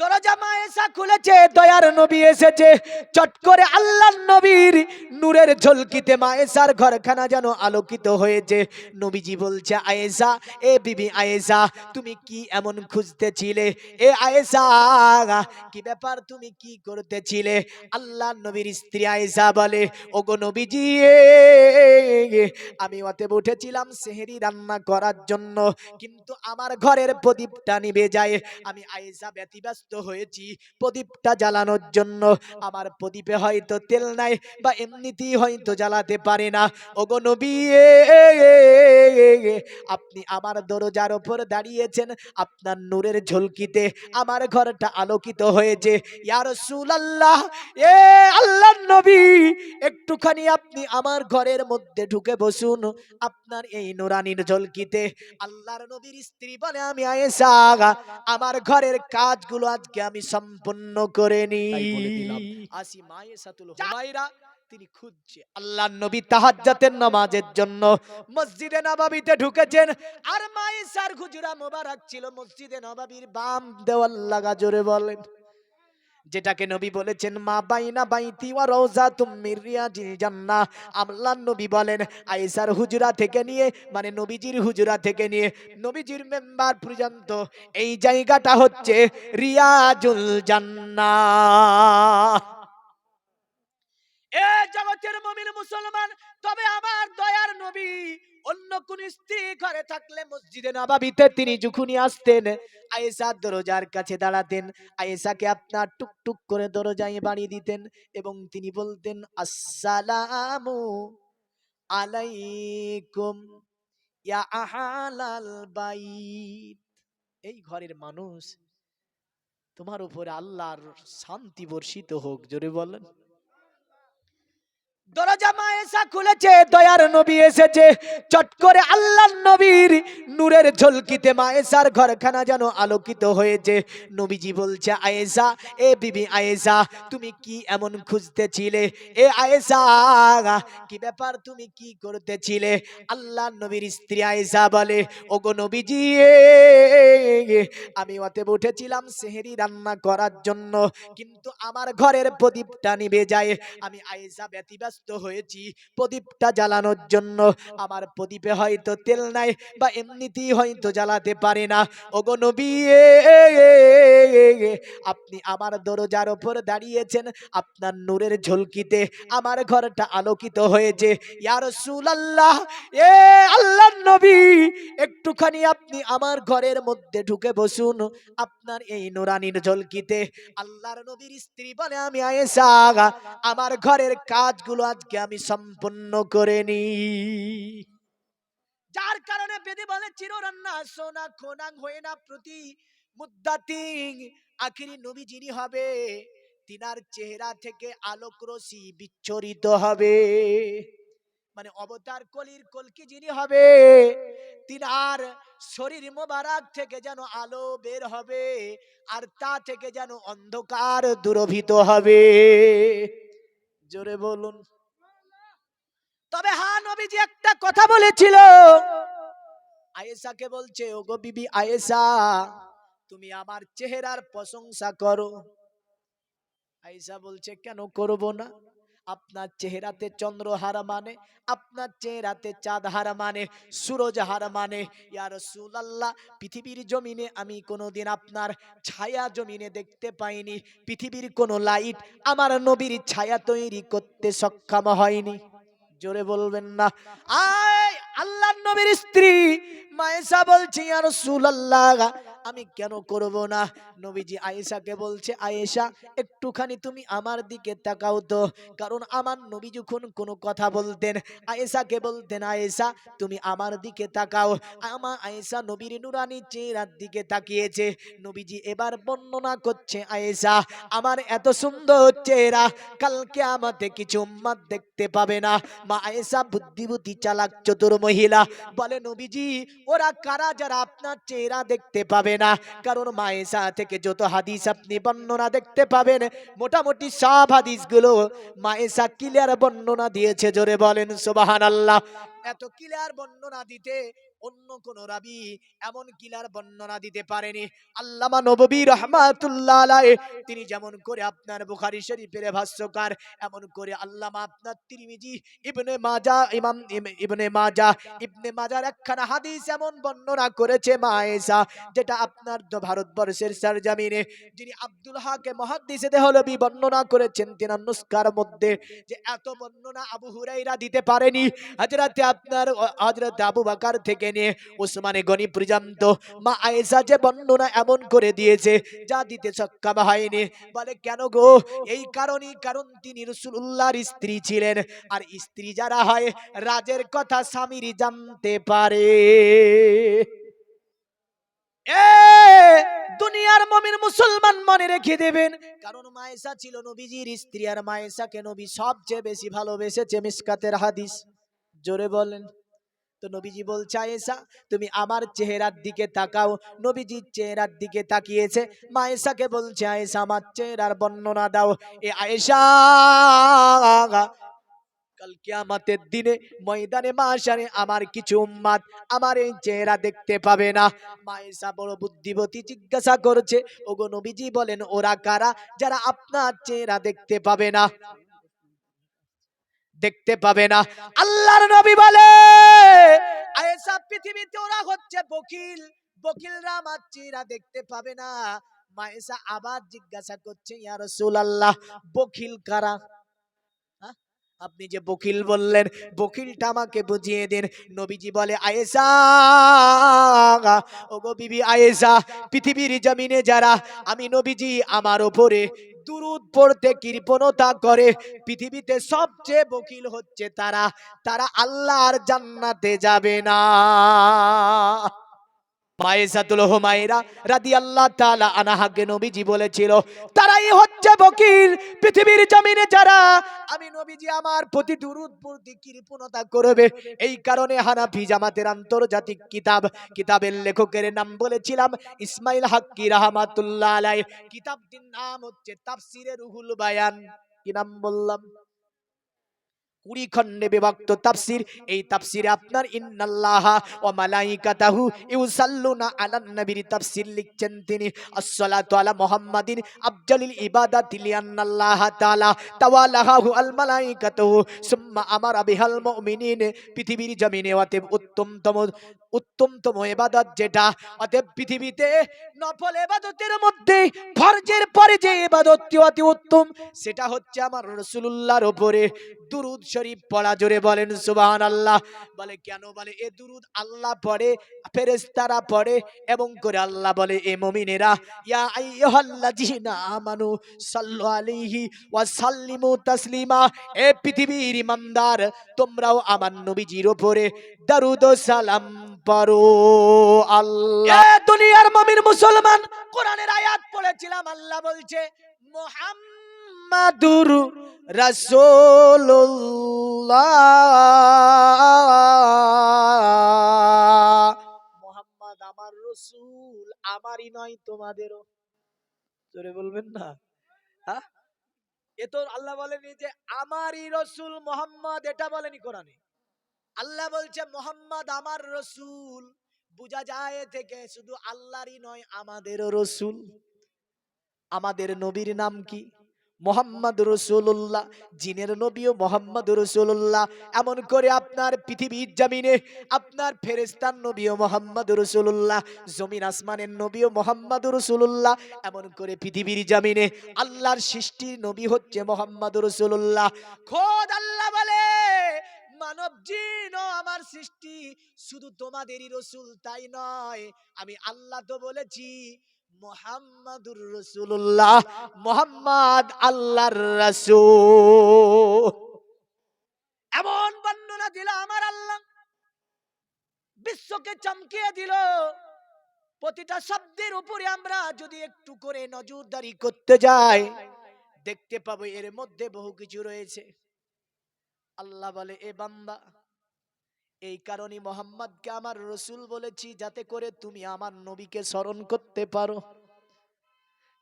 দরজা মায়েসা খুলেছে, দয়ার নবী এসেছে। চট করে আল্লাহ নবীর নূরের ঝলকিতে মায়েসার ঘরখানা যেন আলোকিত হয়েছে। নবীজি বলছে, আয়েশা, এ বিবি আয়েশা, তুমি কি এমন খুঁজতেছিলে? এ আয়েশা, কি ব্যাপার তুমি কি করতেছিলে? আল্লাহ নবীর স্ত্রী আয়েশা বলে, ওগো নবীজি, আমি অতএব উঠেছিলাম সেহেরি রান্না করার জন্য, কিন্তু আমার ঘরের প্রদীপটা নিভে যায়। আমি আয়েশা ব্যতিব্যস্ত হয়েছি। প্রদীপটা জ্বালানোর জন্য। আমার প্রদীপে হয়তো তেল নাই বা এমনিতেই হয়তো জ্বালাতে পারে না। ওগো নবী আপনি আমার দরজার ওপর দাঁড়িয়েছেন আপনার নূরের ঝলকিতে। আমার ঘরটা আলোকিত হয়েছে। ইয়া রাসূলুল্লাহ, এ আল্লাহর নবী, একটুখানি আপনি আমার ঘরের মধ্যে ঢুকে বসুন আপনার এই নুরানির ঝলকিতে। আল্লাহর নবীর স্ত্রী বলে আমি আয়েশা, আমার ঘরের কাজগুলো আজকে আমি সম্পন্ন করে নি। তাই বলে দিলাম। আসি তিনি খুঁজছে আল্লাহ নবী তাহাজ্জাতের নামাজের জন্য। মসজিদে নবাবিতে ঢুকেছেন আর মায়ের সার হুজুরা মোবারক ছিল মসজিদে নবাবির বাম দেওয়াল লাগা জোরে বলেন। যেটাকে নবী বলেছেন, মা বাইনা বাইতি ওয়া রাউজাতুম মির রিয়াজিল জান্নাহ। আল্লাহর নবী বলেন, আয়েশার হুজরা থেকে নিয়ে মানে নবীজির হুজরা থেকে নিয়ে, নবীজির মেম্বার পর্যন্ত এই জায়গাটা হচ্ছে রিয়াজুল জান্নাহ। জগতের মমিন মুসলমান, তবে আমার দয়ার নবী অন্য কোন স্ত্রী ঘরে থাকলে মসজিদে নবাবিতে তিনি যখনই আসতেন আয়েশার দরজার কাছে দাঁড়াতেন। আয়েশাকে আপনার টুকটুক করে দরজায় বাড়িয়ে দিতেন এবং তিনি বলতেন, আসসালামু আলাইকুম, ইয়া আহালাল বাইত। এই ঘরের মানুষ, তোমার উপরে আল্লাহর শান্তি বর্ষিত হোক, জোরে বলেন। দরজা মায়েসা খুলেছে, দয়ার নবী এসেছে। চট করে আল্লাহ নবীর নূরের ঝলকিতে মায়েসার ঘরখানা যেন আলোকিত হয়েছে। নবীজি বলছে, আয়েশা, এ বিবি আয়েশা, তুমি কি এমন খুঁজতেছিলে? এ আয়েশা, কি ব্যাপার তুমি কি করতেছিলে? আল্লাহ নবীর স্ত্রী আয়েশা বলে, ওগো নবীজি, আমি অতএব উঠেছিলাম সেহেরি রান্না করার জন্য, কিন্তু আমার ঘরের প্রদীপটা নিভে যায়। আমি আয়েশা ব্যতিব্যস্ত হয়েছি। প্রদীপটা জ্বালানোর জন্য। আমার প্রদীপে হয়তো তেল নাই বা এমনিতেই হয়তো জ্বালাতে পারে না। ওগো নবী আপনি আমার দরজার ওপর দাঁড়িয়েছেন। আপনার নূরের ঝলকিতে আমার ঘরটা আলোকিত হয়েছে। ইয়া রাসূলুল্লাহ, এ আল্লাহর নবী, একটুখানি আপনি আমার ঘরের মধ্যে ঢুকে বসুন। আপনার এই নুরানির ঝলকিতে আল্লাহর নবীর স্ত্রী বলে আমি আয়েশা। আমার ঘরের কাজগুলো আজকে আমি সম্পূর্ণ করে নি। যার কারণে বেদে বলে, চিররান্না সোনা খোনাং হয়ে না প্রতি মুদ্দাতিং আখিরি নবী যিনি হবে, তিনার চেহারা থেকে আলোক রশ্মি বিচ্ছরিত হবে। মানে অবতার কলির কলকি যিনি হবে, তিনার শরীর মোবারক থেকে যেন আলো বের হবে আর তা থেকে যেন অন্ধকার দুরভিত হবে। জোরে বলুন। তবে হ্যাঁ নবীজি একটা কথা বলেছিল। আয়েশাকে বলছে, ওগো বিবি আয়েশা, তুমি আমার চেহারার প্রশংসা করো। আয়েশা বলছে, কেন করব না? আপনার চেহারাতে চন্দ্রহার মানে আপনার চেহারাতে চাঁদ হার মানে সুরজ হার মানে। ইয়ার সুলাল্লাহ পৃথিবীর জমিনে আমি কোনোদিন আপনার ছায়া জমিনে দেখতে পাইনি। পৃথিবীর কোনো লাইট আমার নবীর ছায়া তৈরি করতে সক্ষম হয়নি। জোরে বলবেন না। আয় আল্লাহ নবীর স্ত্রী মায়েশা বলছি আর সুলাল্লাহ আমি কেন করব না? নবীজি আয়েশাকে বলছে, আয়েশা, একটুখানি তুমি আমার দিকে তাকাও তো। কারণ আমার নবী যখন কোনো কথা বলতেন, আয়েশাকে বলতেন, আয়েশা, তুমি আমার দিকে তাকাও। আমার আয়েশা নবীর নুরানি চেহারার দিকে তাকিয়েছে। নবীজি এবার বর্ণনা করছে, আয়েশা, আমার এত সুন্দর চেহারা, কালকে আমাতে কিছু উম্মাদ দেখতে পাবে না। মা আয়েশা বুদ্ধিবুদ্ধি চালাক চতুর মহিলা। বলে, নবীজি, ওরা কারা যারা আপনার চেহারা দেখতে পাবে? না। কারণ মায়েসা থেকে যত হাদিস আপনি বর্ণনা দেখতে পাবেন, মোটামুটি সব হাদিসগুলো মায়েসা ক্লিয়ার বর্ণনা দিয়েছে। জোরে বলেন সোবাহান আল্লাহ এত ক্লিয়ার বর্ণনা দিতে অন্য কোন রাবি এমন কিলার বর্ণনা দিতে পারেনি। আল্লামা নববী রহমাতুল্লাহ তিনি যেমন করে আপনার বুখারী শরীফের ভাষ্যকার, এমন করে আল্লামা আপনার তিরমিজি, ইবনে মাজা, ইমাম ইবনে মাজা, ইবনে মাজার একখানা হাদিস এমন বর্ণনা করেছে মায়েসা যেটা আপনার ভারতবর্ষের সরজমিনে। যিনি আব্দুল হাকে মহাদ্দিসে দেহলবি বর্ণনা করেছেন, তিনার নুস্কার মধ্যে যে এত বর্ণনা আবু হুরাইরা দিতে পারেনি। হযরতে আপনার হযরত আবু বকর থেকে নিয়ে ওসমানে গনি পর্যন্ত মা আয়েশা যে বর্ণনা এমন করে দিয়েছে, যা দিতে সক্ষম হয়নি। বলে, কেন গো? এই কারণই কারণ তিনি রাসূলুল্লাহর স্ত্রী ছিলেন। আর স্ত্রী যারা হয়, রাজের কথা স্বামীর জানতে পারে। দুনিয়ার মুসলমান মনে রেখে দেবেন। কারণ মায়েশা ছিল নবীজির স্ত্রী, আর মায়েশাকে নবী সবচেয়ে বেশি ভালোবেসেছে মিসকাতের হাদিস। জোরে বলেন। তো নবীজি বলছে, আয়েশা, তুমি আমার চেহারার দিকে তাকাও। নবীজির চেহারার দিকে তাকিয়েছে। মায়েশাকে বলছে, আয়েশা, আমার চেহারার বর্ণনা দাও। এ আয়েশা, কাল কিয়ামতের দিনে ময়দানে মাশারে আমার কিছু উম্মাদ আমার এই চেহারা দেখতে পাবে না। মায়েশা বড় বুদ্ধিবতী জিজ্ঞাসা করছে, ওগো নবীজি বলেন, ওরা কারা যারা আপনার চেহারা দেখতে পাবে না? দেখতে পাবে না। আল্লাহর নবী বলে আয়েশা পৃথিবীতে ওরা হচ্ছে বকিল। বকিলরা আমার চেহারা দেখতে পাবে না। মায়েসা আবার জিজ্ঞাসা করছে, ইয়া রাসূলুল্লাহ, বকিল কারা? আপনি যে বকিল বললেন, বকিলটা আমাকে বুঝিয়ে দিন। নবীজি বলে, আয়েশা, ওগো বিবি আয়েশা, পৃথিবীর জমিনে যারা, আমি নবীজি আমার ওপরে দুরুদ পড়তে কৃপণতা করে, পৃথিবীতে সবচেয়ে বকিল হচ্ছে তারা তারা আল্লাহর জান্নাতে যাবে না। মায়েসাতুল হুমায়রা রাদিয়াল্লাহু তাআলা আনহাকে নবীজি বলেছিল, তারাই হচ্ছে বকিল। পৃথিবীর জমিনে যারা, আমি নবীজি আমার প্রতি দুরুদ পড়তে কৃপণতা করবে। এই কারণে হানাফি জামাতের আন্তর্জাতিক কিতাব, কিতাবের লেখকের নাম বলেছিলাম ইসমাইল হাক্কি রাহমাতুল্লাহ আলাই কিতাবটির নাম হচ্ছে তাফসিরে রুহুল বায়ান। কি নাম বললাম? কুড়ি খণ্ডে বিভক্ত তাফসির। এই তাফসিরে আপনার, ইন্নাল্লাহা ওয়া মালাইকাতাহু ইউসাল্লুনা আলান নবীর তাফসির লিখছেন তিনি। আসসালাতু আলা মুহাম্মাদিন আফজালিল ইবাদাতি লিআন্নাল্লাহা তাআলা তাওয়ালাহু আল মালাইকাতুহু সুম্মা আমারা বিহাল মুমিনিন পৃথিবীর জমিনে অতএব উত্তমতম উত্তমতম ইবাদত যেটা, অতএব পৃথিবীতে নফল ইবাদতের মধ্যে ফরজের পরে যে ইবাদতটি অতি উত্তম, সেটা হচ্ছে আমার রাসূলুল্লাহর উপরে। দুরুদ শরীফ পড়া, জোরে বলেন সুবহান আল্লাহ বলে, কেন? বলে, এ দুরুদ আল্লাহ পড়ে, ফেরেশতারা পড়ে এবং করে আল্লাহ বলে, এ মুমিনেরা, ইয়া সাল্লু ওয়া সাল্লিমু তাসলিমা। এ পৃথিবীর ইমানদার, তোমরাও আমার নবীজির দরুদ সালাম পড়ো। আল্লাহ দুনিয়ার মুমিন মুসলমান, কোরআনের আয়াত পড়েছিলাম, আল্লাহ বলছে মুহাম্মাদুর রাসূলুল্লাহ। মোহাম্মদ আমার রসুল, আমারই নয় তোমাদেরও। জোরে বলবেন না? হ্যাঁ? এ তো আল্লাহ বলেনি যে আমারই রসুল মোহাম্মদ, এটা বলেনি কোরআনে। আল্লাহ বলছে মোহাম্মদ আমার রসুল। বোঝা যায় থেকে শুধু আল্লাহরই নয়, আমাদেরও রসুল। আমাদের নবীর নাম কি? মোহাম্মদ রসুল্লাহ জিনের নবীও মোহাম্মদ রসুল্লাহ এমন করে আপনার পৃথিবীর জামিনে আপনার ফেরেস্তান নবীও মোহাম্মদ রসুল্লাহ জমিন আসমানের নবীও মোহাম্মদ রসুল্লাহ এমন করে পৃথিবীর জামিনে আল্লাহর সৃষ্টির নবী হচ্ছে মোহাম্মদ রসুল্লাহ খোদ আল্লাহ বলে, মানব জিন আমার সৃষ্টি শুধু তোমাদেরই রসুল তাই নয়, আমি আল্লাহ তো বলেছি মোহাম্মদুর রসুল্লাহ মোহাম্মদ আল্লাহর এমন বর্ণনা দিল আমার আল্লাহ। বিশ্বকে চমকিয়ে দিল। প্রতিটা শব্দের উপরে আমরা যদি একটু করে নজরদারি করতে যাই, দেখতে পাবো এর মধ্যে বহু কিছু রয়েছে। আল্লাহ বলে, এ বান্দা এই কারণে মোহাম্মদকে আমার রসুল বলেছি, যাতে করে তুমি আমার নবীকে স্মরণ করতে পারো।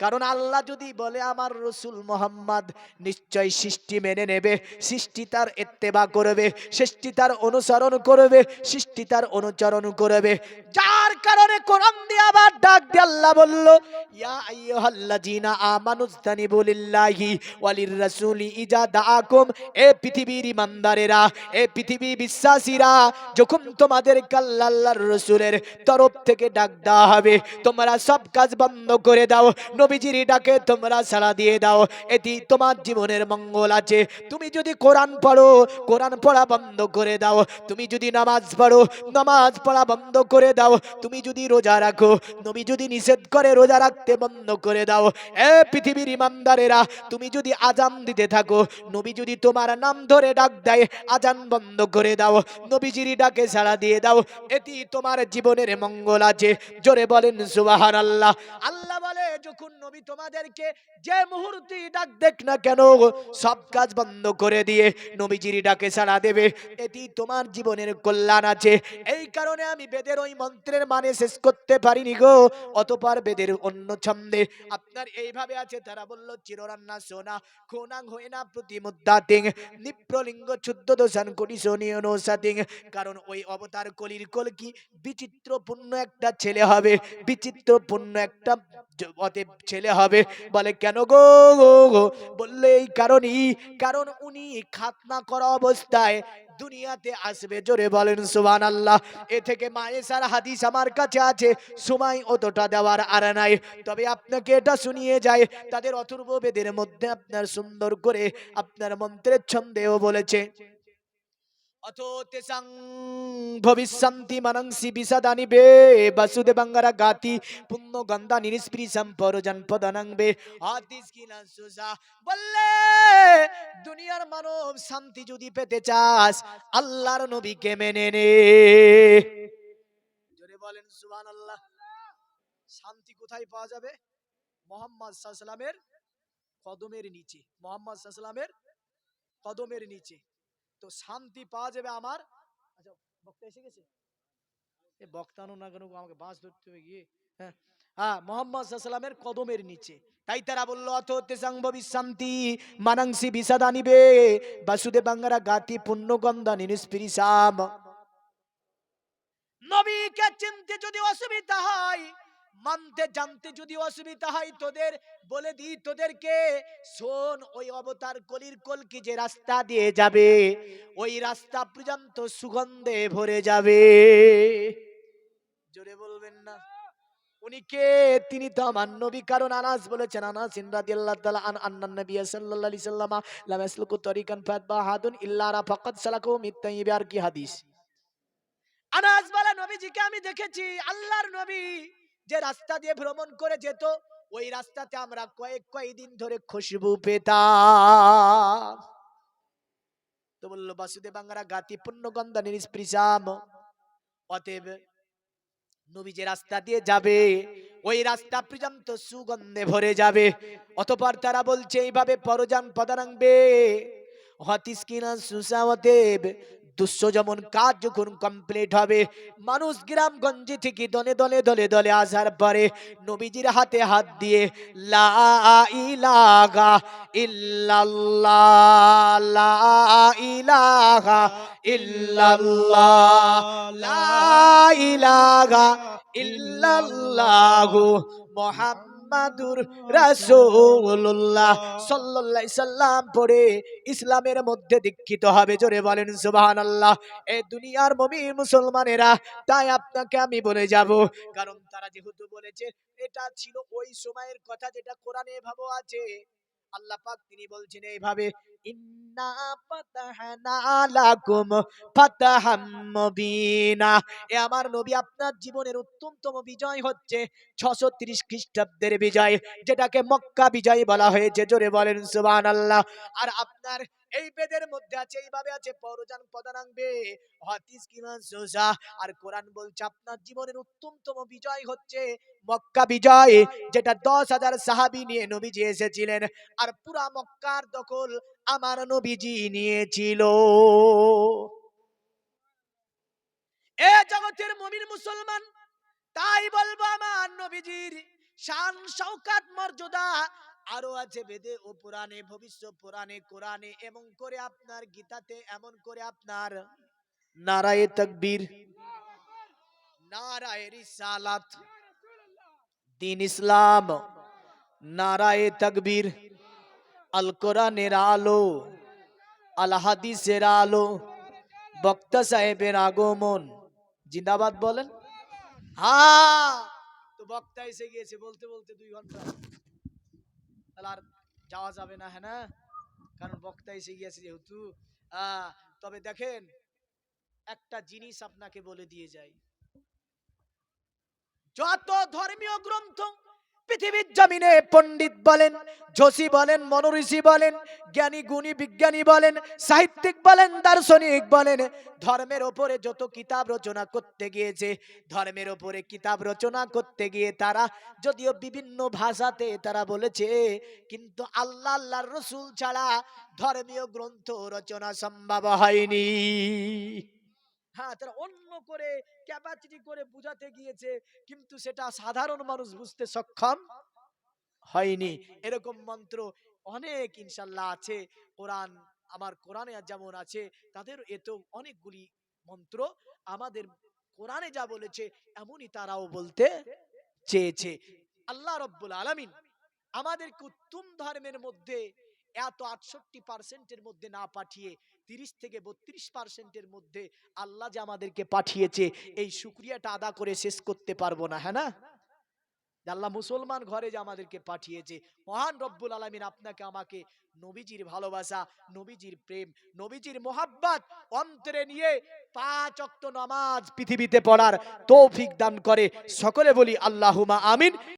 কারণ আল্লাহ যদি বলে আমার রসুল মোহাম্মদ, নিশ্চয় সৃষ্টি মেনে নেবে, সৃষ্টি তার এত্তেবা করবে, সৃষ্টি তার অনুসরণ করবে, সৃষ্টি তার অনুচরণ করবে। যার কারণে কোরআন দিয়ে আবার ডাক দিয়ে আল্লাহ বলল, ইয়া আইয়ুহাল্লাযীনা আমানুস্তানিবু লিল্লাহি ওয়ালির রাসূলি ইজা দাআকুম, এ পৃথিবীর ইমানদারেরা, এ পৃথিবী বিশ্বাসীরা, যখন তোমাদের আল্লাহ আল্লাহর রসুলের তরফ থেকে ডাক দেওয়া হবে, তোমরা সব কাজ বন্ধ করে দাও, নবীজির ডাকে তোমরা সাড়া দিয়ে দাও, এটি তোমার জীবনের মঙ্গল আছে। তুমি যদি কোরআন পড়ো, কোরআন পড়া বন্ধ করে দাও, তুমি যদি নামাজ পড়ো, নামাজ পড়া বন্ধ করে দাও, তুমি যদি রোজা রাখো নবী যদি নিষেধ করে রোজা রাখতে বন্ধ করে দাও, এ পৃথিবীর ইমানদারেরা, তুমি যদি আজান দিতে থাকো, নবী যদি তোমার নাম ধরে ডাক দেয়, আজান বন্ধ করে দাও, নবীজির ডাকে সাড়া দিয়ে দাও, এটি তোমার জীবনের মঙ্গল আছে। জোরে বলেন সুবাহান আল্লাহ আল্লাহ বলে, যখন নবী তোমাদেরকে যে মুহূর্তে ডাক দেখ না কেন, সব কাজ বন্ধ করে দিয়ে নবীজির ডাকে সাড়া দেবে, এটি তোমার জীবনের কল্যাণ আছে। এই কারণে আমি বেদের ওই মন্ত্রের মানে শেষ করতে পারিনি গো। অতপর বেদের অন্য ছন্দে। আপনার এইভাবে আছে, তারা বলল, চিররান্না সোনা, খোনাং হয়ে না প্রতিমুদ্দাতিং নিপ্রলিঙ্গ চুদ্ধ দোষান কোটি সোনিয় নৌসাতিং কারণ ওই অবতার কলির কল কি? বিচিত্রপূর্ণ একটা ছেলে হবে। বিচিত্রপূর্ণ একটা অতএব ছেলে হবে। বলে, কেন গো গো গো? বললে, এই কারণই। কারণ উনি খাতনা করা অবস্থায় দুনিয়াতে আসবে, জোরে বলেন সুবান আল্লাহ এ থেকে মায়েসার হাদিস আমার কাছে আছে, সময় অতটা দেওয়ার আর নাই। তবে আপনাকে এটা শুনিয়ে যায় তাদের অথর্ব বেদের মধ্যে আপনার সুন্দর করে আপনার মন্ত্রের ছন্দেও বলেছে গাতি গন্ধা দুনিয়ার মানব শান্তি যদি পেতে চাস আল্লাহর নবীকে মেনে নে জোরে বলেন সুবহানাল্লাহ শান্তি কোথায় পাওয়া যাবে মোহাম্মদ সাল্লামের কদমের নিচে মোহাম্মদ সাল্লামের কদমের নিচে তো শান্তি পাওয়া যাবে আমার। আচ্ছা বক্তা এসে গেছে? এ বক্তানো না কেন আমাকে বাঁশ ধরতে হবে গিয়ে হ্যাঁ। হ্যাঁ মোহাম্মদ সাল্লামের কদমের নিচে। তাই তারা বলল, অথ তেসাং শান্তি মানাংসি বিষাদা নিবে। বাসুদেব বাঙ্গারা গাতি পুণ্যগন্ধা নিনিস্পিরিসাম নবীকে চিনতে যদি অসুবিধা হয় মানতে জানতে যদি অসুবিধা হয় তোদের, বলে দি তোদেরকে, শোন, ওই অবতার কলির কলকি যে রাস্তা দিয়ে যাবে? ওই রাস্তা পর্যন্ত সুগন্ধে ভরে যাবে। জোরে বলবেন না। তিনি তো আমার নবী। কারণ আনাস বলেছেন আনাস রাদিয়াল্লাহু তাআলা আন, আন্নান নবী সালাকু আর কি হাদিস? আনাস বলে, নবীজিকে আমি দেখেছি, আল্লাহর নবী। যে রাস্তা দিয়ে ভ্রমণ করে যেত, ওই রাস্তাতে আমরা কয়েক কয়েকদিন ধরে খুশবু পেতাম। তো বলল বাসুদেব বাঙ্গারা গাতি পুণ্যগন্ধা নিষ্পৃশাম। অতএব নবী যে রাস্তা দিয়ে যাবে, ওই রাস্তা পর্যন্ত সুগন্ধে ভরে যাবে। অতপর তারা বলছে, এইভাবে পরজান পদানাংবে হতিস কিনা সুসাওয়াতেব দুঃস্ব যেমন কাজ যখন কমপ্লিট হবে, মানুষ গ্রামগঞ্জে থেকে দলে দলে দলে দলে আসার পরে নবীজির হাতে হাত দিয়ে, লা ইলাহা ইল্লাল্লাহ, লা লা মুহাম্মাদুর রাসূলুল্লাহ সাল্লাল্লাহু সাল্লাম পড়ে ইসলামের মধ্যে দীক্ষিত হবে। জোরে বলেন, সুবহানাল্লাহ। এই দুনিয়ার মুমিন মুসলমানেরা, তাই আপনাকে আমি বলে যাব। কারণ তারা যেহেতু বলেছে, এটা ছিল ওই সময়ের কথা যেটা কোরআনে ভাবো আছে। আল্লাহ পাক তিনি বলছেন এইভাবে আমার নবী আপনার জীবনের উত্তমতম বিজয় হচ্ছে ছশো তিরিশ খ্রিস্টাব্দের বিজয়, যেটাকে মক্কা বিজয় বলা হয়েছে। জোরে বলেন আর আপনার এই বেদের মধ্যে আছে, এইভাবে আছে, পরজান পদানাংবে হাদিস কিনা সোজা? আর কোরআন বলছে, আপনার জীবনের উত্তমতম বিজয় হচ্ছে মক্কা বিজয়, যেটা দশ হাজার সাহাবি নিয়ে নবীজি এসেছিলেন। আর পুরা মক্কার দখল আমার নবীজি নিয়েছিল। এ জগতের মমিন মুসলমান, তাই বলব আমার নবীজির শান শৌকাত মর্যাদা আরও আছে বেদে ও পুরাণে ভবিষ্যৎ পুরাণে, কোরআনে এমন করে আপনার গীতাতে এমন করে আপনার নারায়ে তকবীর, নারায়ে রিসালাত, দিন ইসলাম, নারায়ে তকবীর, আল কোরআনের আলো, আল হাদিসের আলো, বক্তা সাহেবের আগমন। জিন্দাবাদ বলেন? হ্যাঁ তো বক্তা এসে গিয়েছে বলতে বলতে দুই ঘণ্টা। তাহলে আর যাওয়া যাবে না হ্যাঁ কারণ বক্তা এসে গিয়েছে যেহেতু। তবে দেখেন, একটা জিনিস আপনাকে বলে দিয়ে যাই। যত ধর্মীয় গ্রন্থ পৃথিবীর জমিনে পণ্ডিত বলেন, যোশী বলেন, মনোঋষি বলেন, জ্ঞানী, গুণী, বিজ্ঞানী বলেন, সাহিত্যিক বলেন, দার্শনিক বলেন, ধর্মের ওপরে যত কিতাব রচনা করতে গিয়েছে, ধর্মের ওপরে কিতাব রচনা করতে গিয়ে তারা যদিও বিভিন্ন ভাষাতে তারা বলেছে, কিন্তু আল্লাহ, আল্লাহর রসুল ছাড়া ধর্মীয় গ্রন্থ রচনা সম্ভব হয়নি। হ্যাঁ তারা অন্য করে ক্যাপাসিটি করে বুঝাতে গিয়েছে, কিন্তু সেটা সাধারণ মানুষ বুঝতে সক্ষম হয়নি। এরকম মন্ত্র অনেক ইনশাল্লাহ আছে। কোরআন, আমার কোরআনে যেমন আছে, তাদের এতেও অনেকগুলি মন্ত্র আমাদের কোরআনে যা বলেছে, এমনই তারাও বলতে চেয়েছে। আল্লাহ রব্বুল আলামিন আমাদেরকে উত্তম ধর্মের মধ্যে এত আটষট্টি পার্সেন্টের মধ্যে না পাঠিয়ে তিরিশ থেকে বত্রিশ পার্সেন্টের মধ্যে আল্লাহ যে আমাদেরকে পাঠিয়েছে, এই শুক্রিয়াটা আদা করে শেষ করতে পারব না হ্যাঁ না? আল্লাহ মুসলমান ঘরে যে আমাদেরকে পাঠিয়েছে, মহান রব্বুল আলমিন আপনাকে আমাকে নবীজির ভালোবাসা, নবীজির প্রেম, নবীজির মোহাব্বত অন্তরে নিয়ে পাঁচ অক্ত নামাজ পৃথিবীতে পড়ার তৌফিক দান করে, সকলে বলি আল্লাহুমা আমিন।